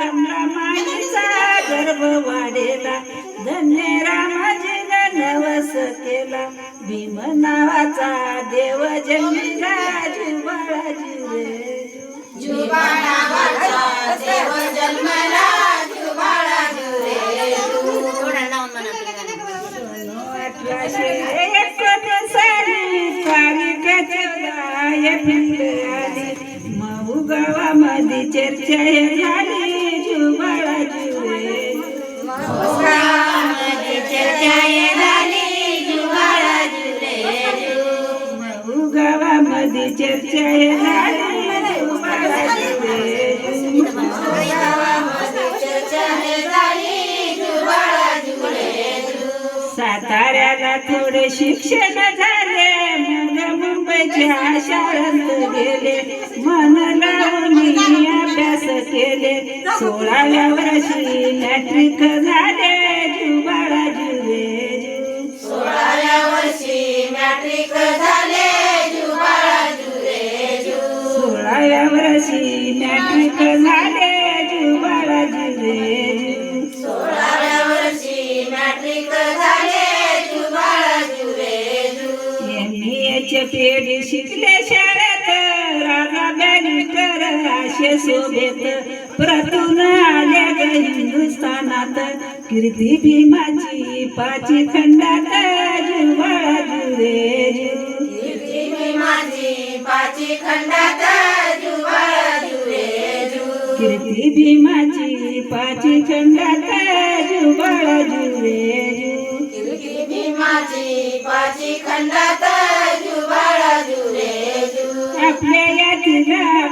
कमला माईचा गर्भ वाढेला. धन्य रामाजीने नवस केला. भीम नावाचा देव जन्मिला जुबाळाजी रे. आली मऊ गावामध्ये चर्चा मऊ गावामध्ये झाली. जुबाळाजी रे साताऱ्याला थोडे शिक्षण झाले. मुंबईच्या शाळेत गेले. केले. सोळाव्या वर्षी मॅट्रिक झाले. जुबाळा जुरे सोळाव्या वर्षी मॅट्रिक झाले. जुबाळा जुरे एमबीएचे पेढे शिकले शाळेत. राजा बॅरिस्टर असे शोभेत प्रतून आल्या ग हिंदुस्थानात. कीर्ती भीमाची पाची खंडात जुवाळा जुरे कीर्ती भीमाची पाची खंडात जुवाळा जुरे पाची खंडात जुवाळा जुरे आपल्या या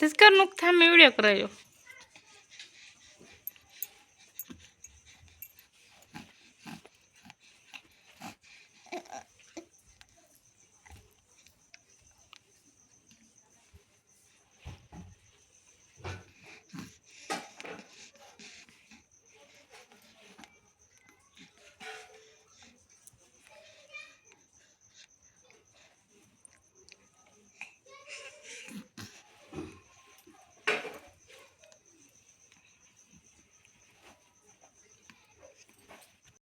તિસ્કર નુકથા મેં વીડિયો કરાયો